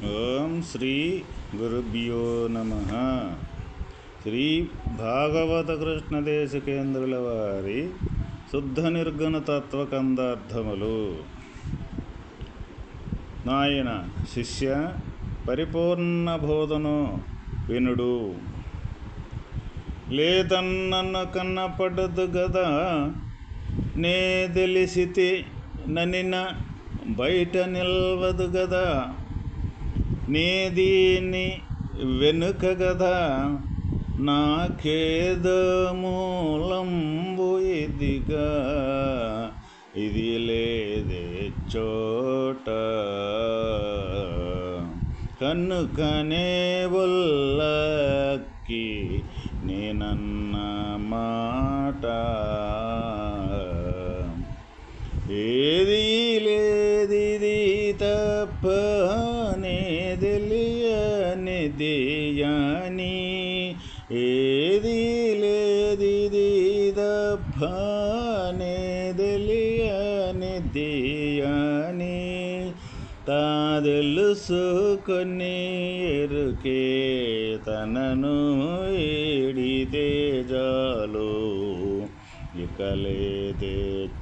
ఓం శ్రీ గురుభ్యో నమ శ్రీ భాగవత కృష్ణదేశకేంద్రుల వారి శుద్ధ నిర్గుణ తత్వకందార్థములు నాయన శిష్య పరిపూర్ణ బోధను వినుడు లేదన్న కన్నపడదు గదా నే తెలిసితే ననిన బయట నిల్వదు గదా నే వెనుక గదా నాకేదో మూలంబు ఇదిగా. ఇది లేదే చోట. కనుకనే వల్లకి నేనన్న మాట. ఏది లేదిది తప్ప లేదిది తప్పనే తెలియనిది యాని ఎరుకే తనను ఏడితే జాలు. ఇకలేదే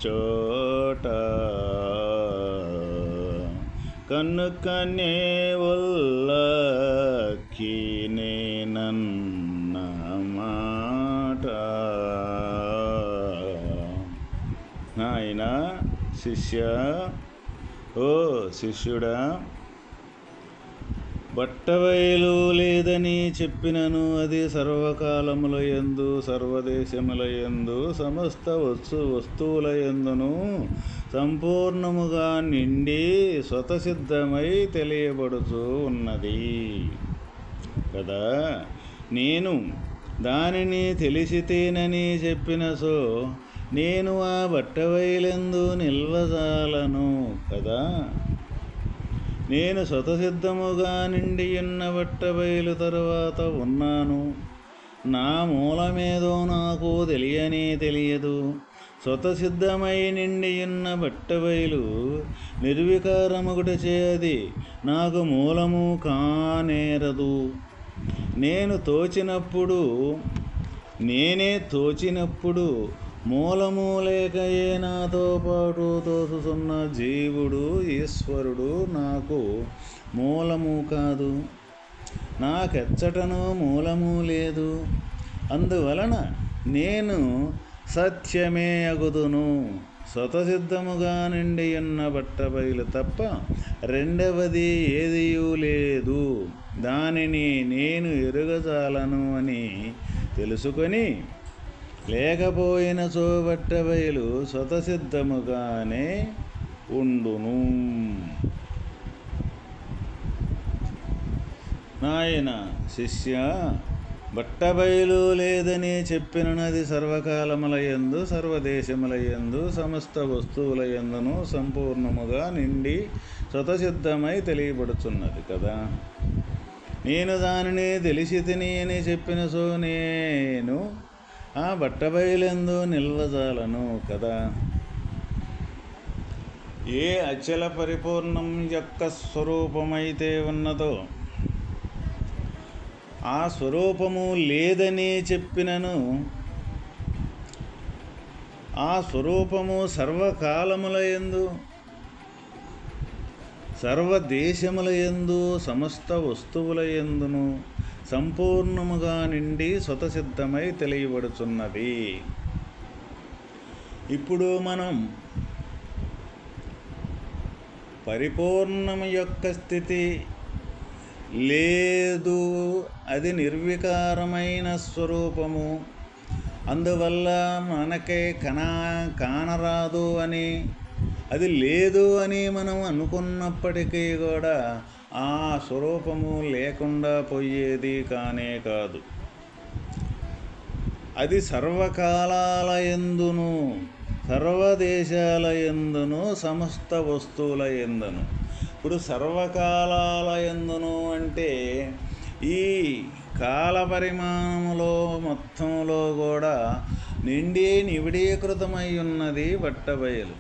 చోట కన్ను కన్నే ఒల్లకి నేనన్న శిష్య ఓ శిష్యుడా బట్టవైలు లేదని చెప్పినను అది సర్వకాలముల ఎందు సర్వదేశముల ఎందు సమస్త వస్తు వస్తువుల ఎందును సంపూర్ణముగా నిండి స్వతసిద్ధమై తెలియబడుతూ ఉన్నది. కదా? నేను దానిని తెలిసితేనని చెప్పిన సో నేను ఆ బట్టబయలందు నిల్వజాలను కదా? నేను స్వతసిద్ధముగా నిండి ఉన్న బట్టబయలు తరువాత ఉన్నాను. నా మూలమేదో నాకు తెలియనే తెలియదు. స్వతసిద్ధమై నిండి ఉన్న బట్టబయలు నిర్వికారముగుట చేది నాకు మూలము కానేరదు. నేను తోచినప్పుడు నేనే తోచినప్పుడు మూలము లేకయే నాతో పాటు తోసుతున్న జీవుడు ఈశ్వరుడు నాకు మూలము కాదు. నాకెచ్చటను మూలము లేదు. అందువలన నేను సత్యమే అగుదును. స్వతసిద్ధముగా నిండి ఉన్న బట్టబయలు తప్ప రెండవది ఏదియూ లేదు. దానిని నేను ఎరుగజాలను అని తెలుసుకొని లేకపోయిన బయలు స్వతసిద్ధముగానే ఉండును. నాయన శిష్య బట్టబయలు లేదని చెప్పినది సర్వకాలములయందు సర్వదేశములయందు సర్వదేశముల సమస్త వస్తువులయందును సంపూర్ణముగా నిండి స్వతసిద్ధమై తెలియబడుచున్నది కదా. నేను దానిని తెలిసి తిని అని చెప్పిన సో నేను ఆ బట్టబయలెందు నిల్వజాలను కదా. ఏ అచల పరిపూర్ణం యొక్క స్వరూపమైతే ఉన్నదో ఆ స్వరూపము లేదని చెప్పినను ఆ స్వరూపము సర్వకాలముల ఎందు సర్వదేశముల ఎందు సమస్త వస్తువుల ఎందును సంపూర్ణముగా నిండి స్వతసిద్ధమై తెలియబడుచున్నది. ఇప్పుడు మనం పరిపూర్ణము యొక్క స్థితి లేదు అది నిర్వికారమైన స్వరూపము. అందువల్ల మనకే కనా కానరాదు అని అది లేదు అని మనం అనుకున్నప్పటికీ కూడా ఆ స్వరూపము లేకుండా పోయేది కానే కాదు. అది సర్వకాలాల ఎందును సర్వదేశాల ఎందును సమస్త వస్తువుల ఎందును ఇప్పుడు సర్వకాలాల ఎందును అంటే ఈ కాల పరిమాణములో మొత్తంలో కూడా నిండి నివిడీకృతమై ఉన్నది బట్టబయలు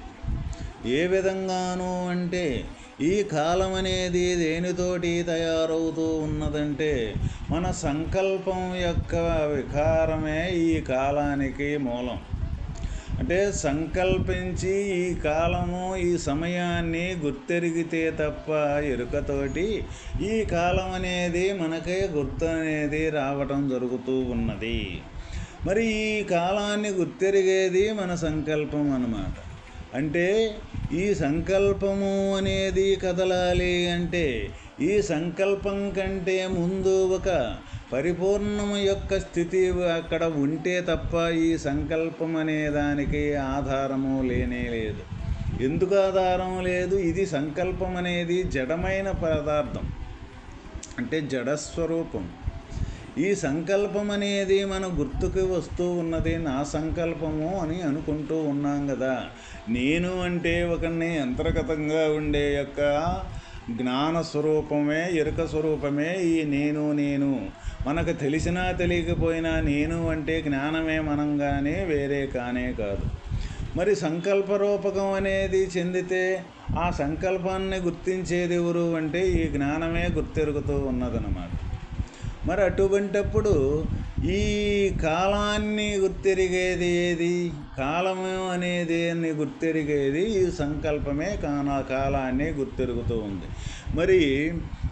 ఏ విధంగాను అంటే ఈ కాలం అనేది దేనితోటి తయారవుతూ ఉన్నదంటే మన సంకల్పం యొక్క వికారమే ఈ కాలానికి మూలం. అంటే సంకల్పించి ఈ కాలము ఈ సమయాన్ని గుర్తెరిగితే తప్ప ఎరుకతోటి ఈ కాలం అనేది మనకే గుర్తు అనేది రావటం జరుగుతూ ఉన్నది. మరి ఈ కాలాన్ని గుర్తెరిగేది మన సంకల్పం అన్నమాట. అంటే ఈ సంకల్పము అనేది కదలాలి అంటే ఈ సంకల్పం కంటే ముందు ఒక పరిపూర్ణము యొక్క స్థితి అక్కడ ఉంటే తప్ప ఈ సంకల్పం అనే దానికి ఆధారము లేనే లేదు. ఎందుకు ఆధారం లేదు? ఇది సంకల్పం అనేది జడమైన పదార్థం. అంటే జడస్వరూపం. ఈ సంకల్పం అనేది మన గుర్తుకు వస్తూ ఉన్నది. నా సంకల్పము అని అనుకుంటూ ఉన్నాం కదా నేను అంటే ఒకరిని అంతర్గతంగా ఉండే యొక్క జ్ఞాన స్వరూపమే ఎరుక స్వరూపమే ఈ నేను నేను. మనకు తెలిసినా తెలియకపోయినా నేను అంటే జ్ఞానమే మనం కానీ వేరే కానే కాదు. మరి సంకల్ప రూపకం అనేది చెందితే ఆ సంకల్పాన్ని గుర్తించేది ఎవరు అంటే ఈ జ్ఞానమే గుర్తెరుగుతూ ఉన్నదన్నమాట. మరి అటువంటప్పుడు ఈ కాలాన్ని గుర్తెరిగేది ఏది? కాలము అనేది గుర్తెరిగేది? ఈ సంకల్పమే కాన కాలాన్ని గుర్తెరుగుతూ ఉంది. మరి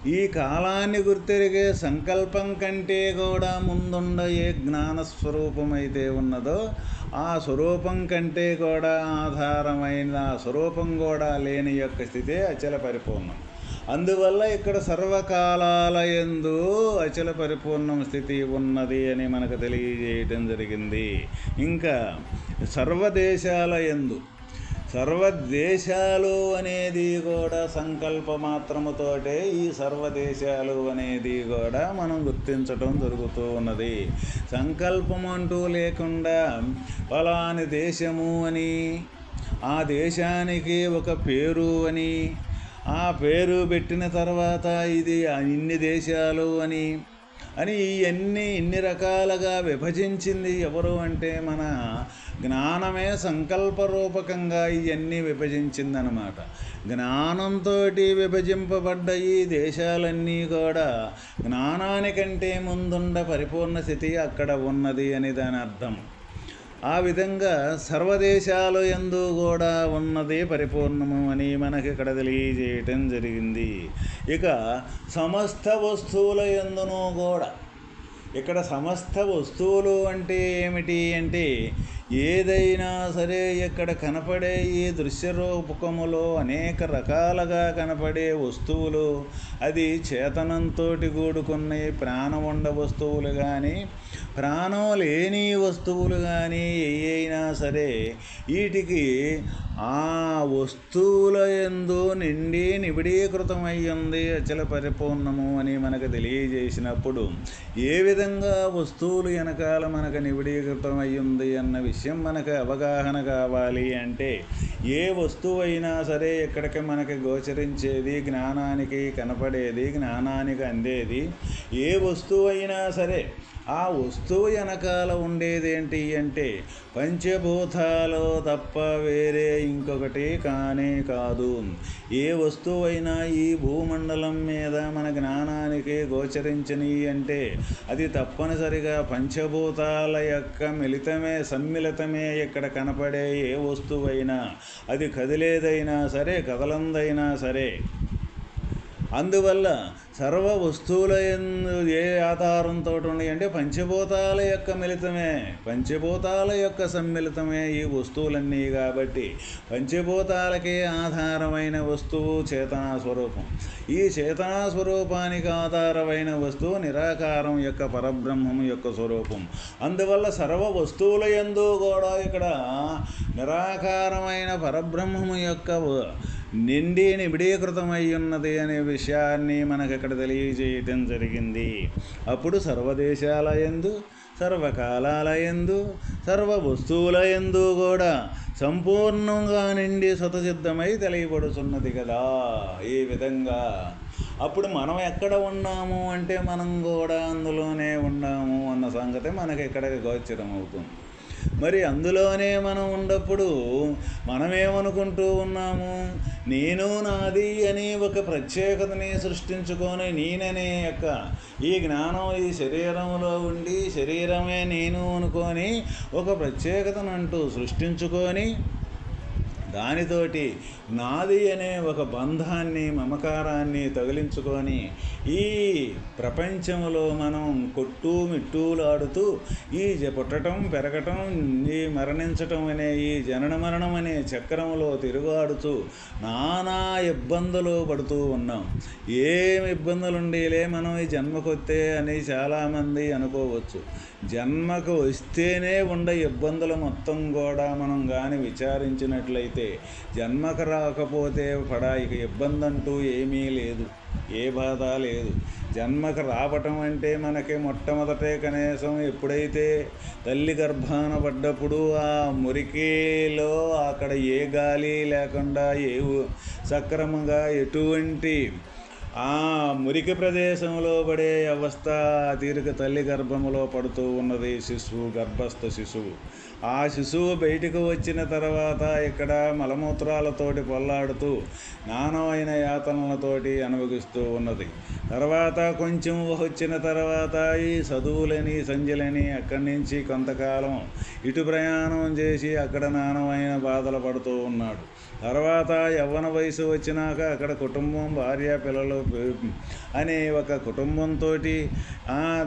ఈ కాలాన్ని గుర్తెరిగే సంకల్పం కంటే కూడా ముందుండ ఏ జ్ఞాన స్వరూపం అయితే ఉన్నదో ఆ స్వరూపం కంటే కూడా ఆధారమైన స్వరూపం కూడా లేని యొక్క స్థితే అచల పరిపూర్ణం. అందువల్ల ఇక్కడ సర్వకాలాల ఎందు అచల పరిపూర్ణం స్థితి ఉన్నది అని మనకు తెలియజేయటం జరిగింది. ఇంకా సర్వదేశాల ఎందు సర్వదేశాలు అనేది కూడా సంకల్ప మాత్రముతోటే ఈ సర్వదేశాలు అనేది కూడా మనం గుర్తించటం జరుగుతూ ఉన్నది. సంకల్పం అంటూ లేకుండా ఫలాని దేశము అని ఆ దేశానికి ఒక పేరు అని ఆ పేరు పెట్టిన తర్వాత ఇది ఇన్ని దేశాలు అని అని ఇవన్నీ ఇన్ని రకాలుగా విభజించింది ఎవరు అంటే మన జ్ఞానమే సంకల్పరూపకంగా ఇవన్నీ విభజించిందనమాట. జ్ఞానంతో విభజింపబడ్డ ఈ దేశాలన్నీ కూడా జ్ఞానానికంటే ముందుండ పరిపూర్ణ స్థితి అక్కడ ఉన్నది అని దాని అర్థం. ఆ విధంగా సర్వదేశాలు ఎందు కూడా ఉన్నది పరిపూర్ణము అని మనకి ఇక్కడ తెలియజేయటం జరిగింది. ఇక సమస్త వస్తువుల ఎందునూ కూడా ఇక్కడ సమస్త వస్తువులు అంటే ఏమిటి అంటే ఏదైనా సరే ఇక్కడ కనపడే ఈ దృశ్య రూపకములో అనేక రకాలుగా కనపడే వస్తువులు అది చేతనంతో కూడుకున్న ప్రాణం ఉండ వస్తువులు కానీ ప్రాణం లేని వస్తువులు కానీ ఏయైనా సరే వీటికి ఆ వస్తువుల ఎందు నిండి నిబిడీకృతమయ్యింది అచల పరిపూర్ణము అని మనకు తెలియజేసినప్పుడు ఏ విధంగా వస్తువులు వెనకాల మనకు నిబిడీకృతమయ్యింది అన్న విషయం విషయం మనకు అవగాహన కావాలి అంటే ఏ వస్తువు అయినా సరే ఎక్కడికి మనకి గోచరించేది జ్ఞానానికి కనపడేది జ్ఞానానికి అందేది ఏ వస్తువు అయినా సరే ఆ వస్తువు వెనకాల ఉండేదేంటి అంటే పంచభూతాలు తప్ప వేరే ఇంకొకటి కానే కాదు. ఏ వస్తువైనా ఈ భూమండలం మీద మన జ్ఞానానికి గోచరించని అంటే అది తప్పనిసరిగా పంచభూతాల యొక్క మిళితమే సమ్మిళితమే ఇక్కడ కనపడే ఏ వస్తువైనా. అది కదిలేదైనా సరే కదలందైనా సరే. అందువల్ల సర్వ వస్తువుల ఎందు ఏ ఆధారంతో ఉన్నాయి అంటే పంచభూతాల యొక్క మిళితమే పంచభూతాల యొక్క సమ్మిళితమే ఈ వస్తువులన్నీ కాబట్టి పంచభూతాలకే ఆధారమైన వస్తువు చేతనా స్వరూపం. ఈ చేతనా స్వరూపానికి ఆధారమైన వస్తువు నిరాకారం యొక్క పరబ్రహ్మం యొక్క స్వరూపం. అందువల్ల సర్వ వస్తువుల ఎందు కూడా ఇక్కడ నిరాకారమైన పరబ్రహ్మము యొక్క నిండి నిబిడీకృతమై ఉన్నది అనే విషయాన్ని మనకు ఇక్కడ తెలియజేయటం జరిగింది? అప్పుడు సర్వదేశాల ఎందు సర్వకాలాల ఎందు సర్వ వస్తువుల ఎందు కూడా సంపూర్ణంగా నిండి స్వతసిద్ధమై తెలియబడుతున్నది కదా ఈ విధంగా. అప్పుడు మనం ఎక్కడ ఉన్నాము అంటే మనం కూడా అందులోనే ఉన్నాము అన్న సంగతి మనకి ఇక్కడ గోచరం అవుతుంది మరి అందులోనే మనం ఉన్నప్పుడు మనమేమనుకుంటూ ఉన్నాము? నేను నాది అని ఒక ప్రత్యేకతని సృష్టించుకొని నేననే యొక్క ఈ జ్ఞానం ఈ శరీరంలో ఉండి శరీరమే నేను అనుకొని ఒక ప్రత్యేకతను అంటూ సృష్టించుకొని దానితోటి నాది అనే ఒక బంధాన్ని మమకారాన్ని తగిలించుకొని ఈ ప్రపంచంలో మనం కొట్టు మిట్టూలాడుతూ ఈ పుట్టటం పెరగటం ఈ మరణించటం అనే ఈ జనన మరణం అనే చక్రంలో తిరుగాడుతూ నానా ఇబ్బందులు పడుతూ ఉన్నాం. ఏం ఇబ్బందులు ఉండేలే మనం ఈ జన్మకొత్తే అని చాలామంది అనుకోవచ్చు. జన్మకు వస్తేనే ఉండే ఇబ్బందులు మొత్తం కూడా మనం కానీ విచారించినట్లయితే జన్మకు రాకపోతే పడా ఇక ఇబ్బంది అంటూ ఏమీ లేదు ఏ బాధ లేదు. జన్మకు రావటం అంటే మనకి మొట్టమొదటే కనీసం ఎప్పుడైతే తల్లి గర్భాన పడ్డప్పుడు ఆ మురికిలో అక్కడ ఏ గాలి లేకుండా ఏ సక్రమంగా ఎటువంటి ఆ మురికి ప్రదేశంలో పడే అవస్థ తీరిక తల్లి గర్భములో పడుతూ ఉన్నది శిశువు గర్భస్థ శిశువు. ఆ శిశువు బయటకు వచ్చిన తర్వాత ఇక్కడ మలమూత్రాలతోటి పొల్లాడుతూ నానమైన యాతనలతోటి అనుభవిస్తూ ఉన్నది. తర్వాత కొంచెం వచ్చిన తర్వాత ఈ చదువులని సంజలని అక్కడి నుంచి కొంతకాలం ఇటు ప్రయాణం చేసి అక్కడ నానమైన బాధలు పడుతూ ఉన్నాడు. తర్వాత యవ్వన వయసు వచ్చినాక అక్కడ కుటుంబం భార్య పిల్లలు అనే ఒక కుటుంబంతో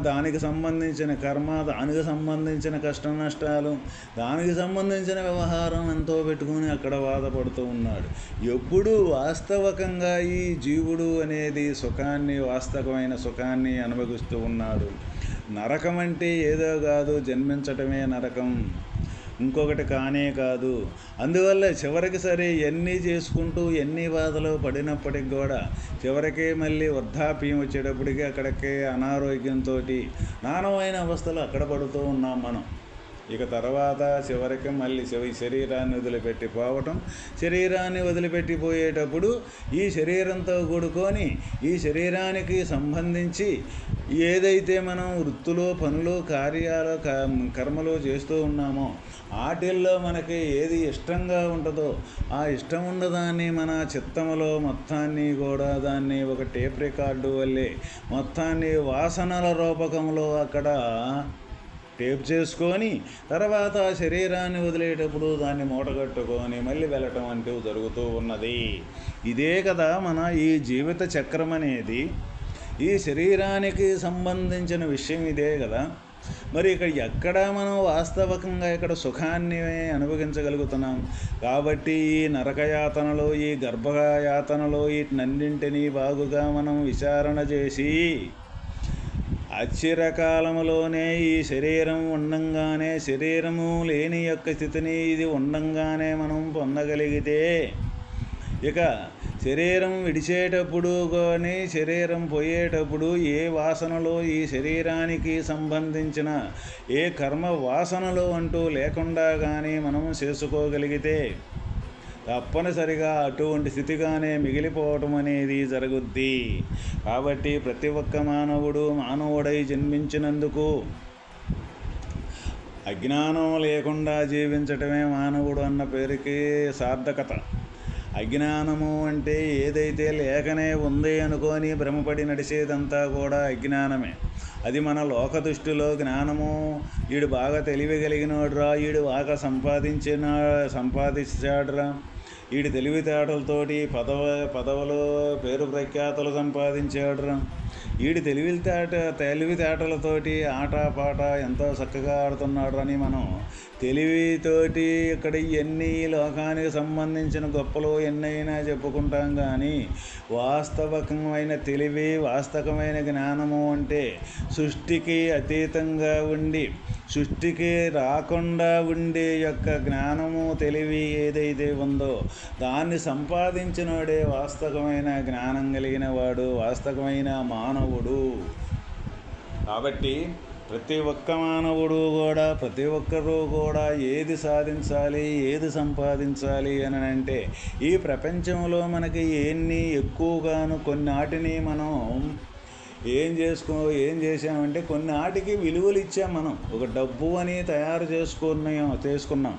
దానికి సంబంధించిన కర్మ దానికి సంబంధించిన కష్ట నష్టాలు దానికి సంబంధించిన వ్యవహారం ఎంతో పెట్టుకుని అక్కడ బాధపడుతూ ఉన్నాడు. ఎప్పుడు వాస్తవకంగా ఈ జీవుడు అనేది సుఖాన్ని వాస్తవమైన సుఖాన్ని అనుభవిస్తూ ఉన్నాడు. నరకం అంటే ఏదో కాదు జన్మించటమే నరకం. ఇంకొకటి కానే కాదు. అందువల్ల చివరికి సరే ఎన్ని చేసుకుంటూ ఎన్ని బాధలు పడినప్పటికి కూడా చివరికి మళ్ళీ వృద్ధాప్యం వచ్చేటప్పటికి అక్కడికి అనారోగ్యంతో నానమైన అవస్థలు అక్కడ పడుతూ ఉన్నాం మనం. ఇక తర్వాత చివరికి మళ్ళీ శరీరాన్ని వదిలిపెట్టి పోవటం. శరీరాన్ని వదిలిపెట్టిపోయేటప్పుడు ఈ శరీరంతో కూడుకొని ఈ శరీరానికి సంబంధించి ఏదైతే మనం వృత్తులు పనులు కార్యాలు కర్మలు చేస్తూ ఉన్నామో వాటిల్లో మనకి ఏది ఇష్టంగా ఉంటుందో ఆ ఇష్టం ఉన్నదాన్ని మన చిత్తములో మొత్తాన్ని కూడా దాన్ని ఒక టేప్ రికార్డు వల్లే మొత్తాన్ని వాసనల రూపకంలో అక్కడ టేప్ చేసుకొని తర్వాత శరీరాన్ని వదిలేటప్పుడు దాన్ని మూటగట్టుకొని మళ్ళీ వెళ్ళటం అంటూ జరుగుతూ ఉన్నది. ఇదే కదా మన ఈ జీవిత చక్రం అనేది. ఈ శరీరానికి సంబంధించిన విషయం ఇదే కదా. మరి ఇక్కడ ఎక్కడ మనం వాస్తవకంగా ఇక్కడ సుఖాన్ని అనుభవించగలుగుతున్నాం? కాబట్టి ఈ నరకయాతనలో ఈ గర్భయాతనలో వీటినన్నింటినీ బాగుగా మనం విచారణ చేసి అచిరకాలములోనే ఈ శరీరం ఉండంగానే శరీరము లేని యొక్క స్థితిని ఇది ఉండంగానే మనం పొందగలిగితే ఇక శరీరం విడిచేటప్పుడు కానీ శరీరం పోయేటప్పుడు ఏ వాసనలో ఈ శరీరానికి సంబంధించిన ఏ కర్మ వాసనలు అంటూ లేకుండా కానీ మనం చేసుకోగలిగితే తప్పనిసరిగా అటువంటి స్థితిగానే మిగిలిపోవటం అనేది జరుగుద్ది. కాబట్టి ప్రతి ఒక్క మానవుడు మానవుడై జన్మించినందుకు అజ్ఞానం లేకుండా జీవించటమే మానవుడు అన్న పేరుకి సార్థకత. అజ్ఞానము అంటే ఏదైతే లేకనే ఉంది అనుకొని భ్రమపడి నడిచేదంతా కూడా అజ్ఞానమే. అది మన లోక దృష్టిలో జ్ఞానము. వీడు బాగా తెలియగలిగినోడురా వీడు బాగా సంపాదించిన సంపాదించాడురా. వీడి తెలివితేటలతోటి పదవ పదవులు పేరు ప్రఖ్యాతులు సంపాదించాడురా. వీడి తెలివితేట తెలివితేటలతోటి ఆట పాట ఎంతో చక్కగా ఆడుతున్నాడు అని మనం తెలివితోటి ఇక్కడ ఎన్ని లోకానికి సంబంధించిన గొప్పలు ఎన్నైనా చెప్పుకుంటాం కానీ వాస్తవకమైన తెలివి వాస్తవమైన జ్ఞానము అంటే సృష్టికి అతీతంగా ఉండి సృష్టికి రాకుండా ఉండే యొక్క జ్ఞానము తెలివి ఏదైతే ఉందో దాన్ని సంపాదించినోడే వాస్తవమైన జ్ఞానం కలిగిన వాడు వాస్తవమైన మానవుడు. కాబట్టి ప్రతి ఒక్క మానవుడు కూడా ప్రతి ఒక్కరూ కూడా ఏది సాధించాలి ఏది సంపాదించాలి అని అంటే ఈ ప్రపంచంలో మనకి ఎన్ని ఎక్కువగాను కొన్నాటిని మనం ఏం చేసుకో ఏం చేసామంటే కొన్ని ఆటికి విలువలు ఇచ్చాం మనం. ఒక డబ్బు అని తయారు చేసుకున్నాం చేసుకున్నాం.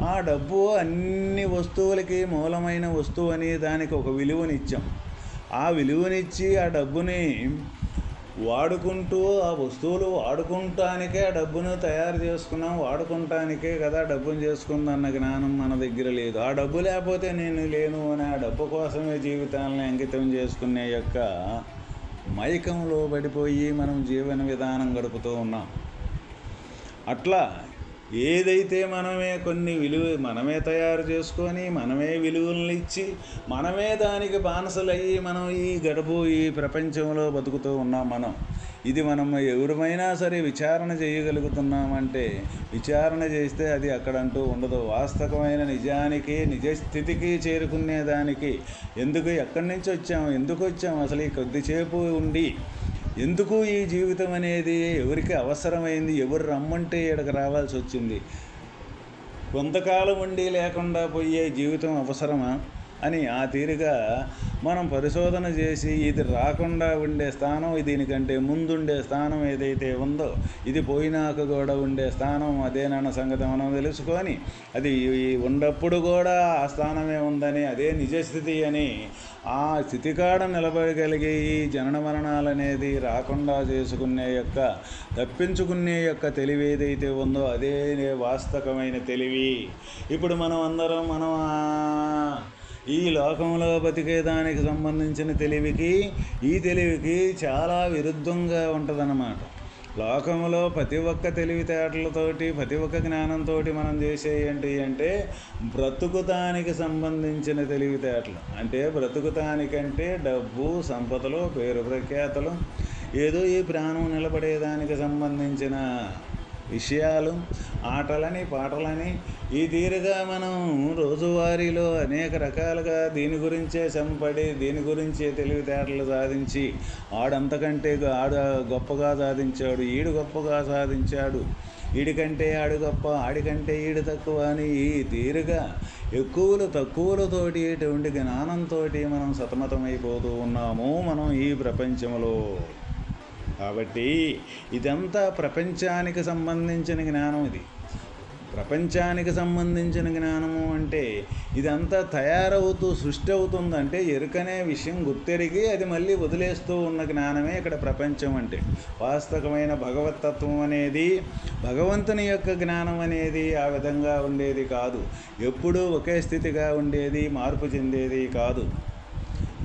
ఆ డబ్బు అన్ని వస్తువులకి మూలమైన వస్తువు అని దానికి ఒక విలువనిచ్చాం. ఆ విలువనిచ్చి ఆ డబ్బుని వాడుకుంటూ ఆ వస్తువులు వాడుకుంటానికే ఆ డబ్బును తయారు చేసుకున్నాం. వాడుకుంటానికే కదా డబ్బును చేసుకుందన్న జ్ఞానం మన దగ్గర లేదు. ఆ డబ్బు లేకపోతే నేను లేను అని ఆ డబ్బు కోసమే జీవితాలను అంకితం చేసుకునే యొక్క మైకంలో పడిపోయి మనం జీవన విధానం గడుపుతూ ఉన్నాం. అట్లా ఏదైతే మనమే కొన్ని విలువ మనమే తయారు చేసుకొని మనమే విలువలను ఇచ్చి మనమే దానికి బానిసలయ్యి మనం ఈ గడుపు ఈ ప్రపంచంలో బతుకుతూ ఉన్నాం మనం. ఇది మనం ఎవరిమైనా సరే విచారణ చేయగలుగుతున్నామంటే విచారణ చేస్తే అది అక్కడంటూ ఉండదు. వాస్తవమైన నిజానికి నిజ స్థితికి చేరుకునేదానికి ఎందుకు ఎక్కడి నుంచి వచ్చాము ఎందుకు వచ్చాము అసలు ఈ కొద్దిసేపు ఉండి ఎందుకు ఈ జీవితం అనేది ఎవరికి అవసరమైంది ఎవరు రమ్మంటే ఇక్కడికి రావాల్సి వచ్చింది? కొంతకాలం ఉండి లేకుండా పోయే జీవితం అవసరమా? అని ఆ తీరుగా మనం పరిశోధన చేసి ఇది రాకుండా ఉండే స్థానం దీనికంటే ముందుండే స్థానం ఏదైతే ఉందో ఇది పోయినాక కూడా ఉండే స్థానం అదేనన్న సంగతి మనం తెలుసుకొని అది ఉన్నప్పుడు కూడా ఆ స్థానమే ఉందని అదే నిజస్థితి అని ఆ స్థితికాడ నిలబడగలిగే ఈ జనన మరణాలు అనేది రాకుండా చేసుకునే యొక్క తప్పించుకునే యొక్క తెలివి ఏదైతే ఉందో అదే వాస్తవమైన తెలివి. ఇప్పుడు మనం అందరం మనం ఈ లోకంలో బతికేదానికి సంబంధించిన తెలివికి ఈ తెలివికి చాలా విరుద్ధంగా ఉంటుందన్నమాట. లోకంలో ప్రతి ఒక్క తెలివితేటలతోటి ప్రతి ఒక్క జ్ఞానంతో మనం చేసే ఏంటి అంటే బ్రతుకుతానికి సంబంధించిన తెలివితేటలు. అంటే బ్రతుకుతానికంటే డబ్బు సంపదలు పేరు ప్రఖ్యాతలు ఏదో ఈ ప్రాణం నిలబడేదానికి సంబంధించిన విషయాలు ఆటలని పాటలని ఈ తీరుగా మనం రోజువారీలో అనేక రకాలుగా దీని గురించే సంపడి దీని గురించే తెలివితేటలు సాధించి ఆడంతకంటే ఆడ గొప్పగా సాధించాడు ఈడు గొప్పగా సాధించాడు ఈడికంటే ఆడు గొప్ప ఆడికంటే ఈడు తక్కువ అని ఈ తీరుగా ఎక్కువలు తక్కువలతోటి ఇటువంటి జ్ఞానంతో మనం సతమతమైపోతూ ఉన్నాము మనం ఈ ప్రపంచంలో. కాబట్టి ఇదంతా ప్రపంచానికి సంబంధించిన జ్ఞానం ఇది. ప్రపంచానికి సంబంధించిన జ్ఞానము అంటే ఇదంతా తయారవుతూ సృష్టి అవుతుందంటే ఎరుకనే విషయం గుర్తెరిగి అది మళ్ళీ వదిలేస్తూ ఉన్న జ్ఞానమే ఇక్కడ ప్రపంచం అంటే. వాస్తవమైన భగవతత్వం అనేది భగవంతుని యొక్క జ్ఞానం అనేది ఆ విధంగా ఉండేది కాదు. ఎప్పుడూ ఒకే స్థితిగా ఉండేది మార్పు చెందేది కాదు.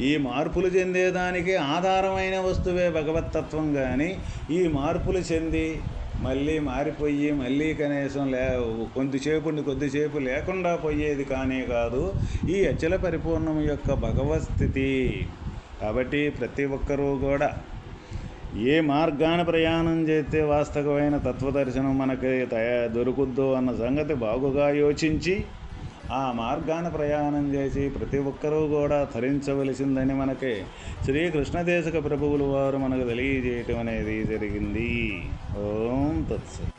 ఈ మార్పులు చెందేదానికి ఆధారమైన వస్తువే భగవతత్వం కానీ ఈ మార్పులు చెంది మళ్ళీ మారిపోయి మళ్ళీ కనీసం లే కొద్దిసేపు కొద్దిసేపు లేకుండా పోయేది కానే కాదు ఈ అచల పరిపూర్ణం యొక్క భగవత్ స్థితి కాబట్టి ప్రతి ఒక్కరూ కూడా ఏ మార్గాన ప్రయాణం చేస్తే వాస్తవమైన తత్వదర్శనం మనకి తయా దొరుకుద్దో అన్న సంగతి బాగుగా యోచించి ఆ మార్గాన ప్రయాణం చేసి ప్రతి ఒక్కరూ కూడా ధరించవలసిందని మనకి శ్రీకృష్ణదేశక ప్రభువులు వారు మనకు తెలియజేయటం అనేది జరిగింది. ఓం తత్సత్.